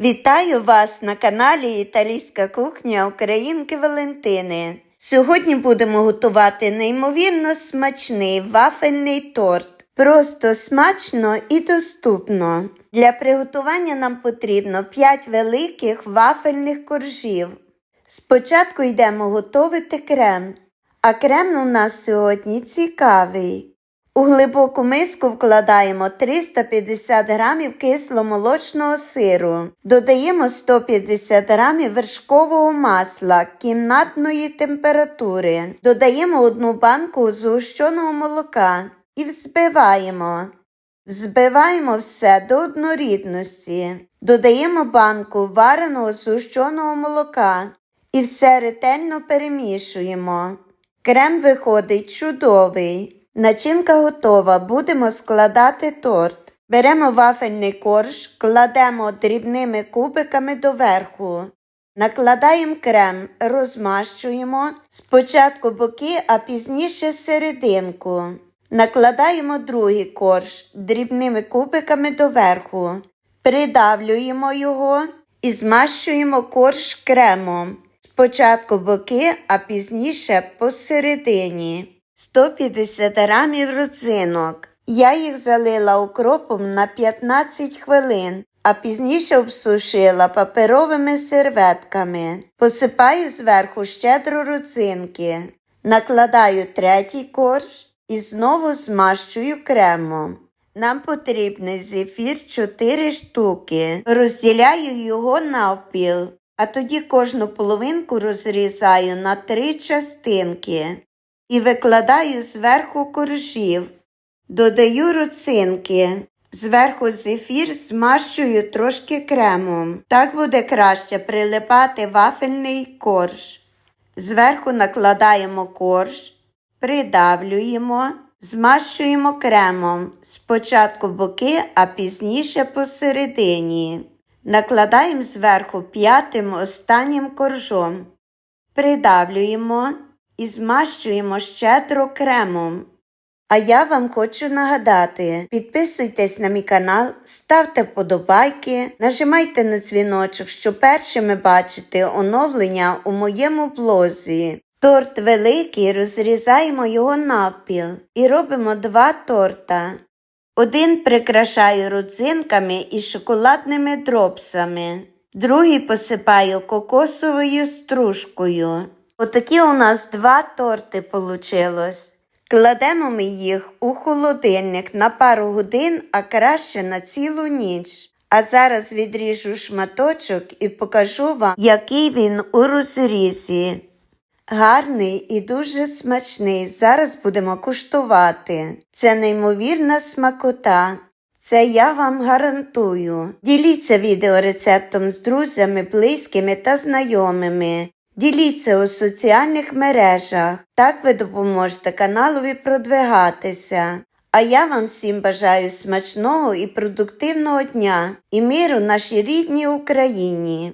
Вітаю вас на каналі Італійська кухня Українки Валентини. Сьогодні будемо готувати неймовірно смачний вафельний торт. Просто смачно і доступно. Для приготування нам потрібно 5 великих вафельних коржів. Спочатку йдемо готувати крем, а крем у нас сьогодні цікавий. У глибоку миску вкладаємо 350 грамів кисломолочного сиру, додаємо 150 грамів вершкового масла кімнатної температури, додаємо одну банку згущеного молока і взбиваємо. Взбиваємо все до однорідності, додаємо банку вареного згущеного молока і все ретельно перемішуємо. Крем виходить чудовий. Начинка готова. Будемо складати торт. Беремо вафельний корж, кладемо дрібними кубиками доверху. Накладаємо крем, розмащуємо спочатку боки, а пізніше серединку. Накладаємо другий корж дрібними кубиками доверху. Придавлюємо його і змащуємо корж кремом. Спочатку боки, а пізніше посередині. 150 грамів родзинок. Я їх залила укропом на 15 хвилин, а пізніше обсушила паперовими серветками. Посипаю зверху щедро родзинки. Накладаю третій корж і знову змащую кремом. Нам потрібний зефір 4 штуки. Розділяю його навпіл, а тоді кожну половинку розрізаю на три частинки і викладаю зверху коржів. Додаю руцинки. Зверху зефір змащую трошки кремом. Так буде краще прилипати вафельний корж. Зверху накладаємо корж, придавлюємо, змащуємо кремом. Спочатку боки, а пізніше посередині. Накладаємо зверху п'ятим останнім коржом. Придавлюємо і змащуємо щедро кремом. А я вам хочу нагадати, підписуйтесь на мій канал, ставте вподобайки, нажимайте на дзвіночок, щоб першими бачити оновлення у моєму блозі. Торт великий, розрізаємо його навпіл і робимо два торта. Один прикрашаю родзинками і шоколадними дропсами, другий посипаю кокосовою стружкою. Отакі у нас два торти получилось. Кладемо ми їх у холодильник на пару годин, а краще на цілу ніч. А зараз відріжу шматочок і покажу вам, який він у розрізі. Гарний і дуже смачний. Зараз будемо куштувати. Це неймовірна смакота. Це я вам гарантую. Діліться відеорецептом з друзями, близькими та знайомими. Діліться у соціальних мережах. Так ви допоможете каналові продвигатися. А я вам всім бажаю смачного і продуктивного дня і миру нашій рідній Україні.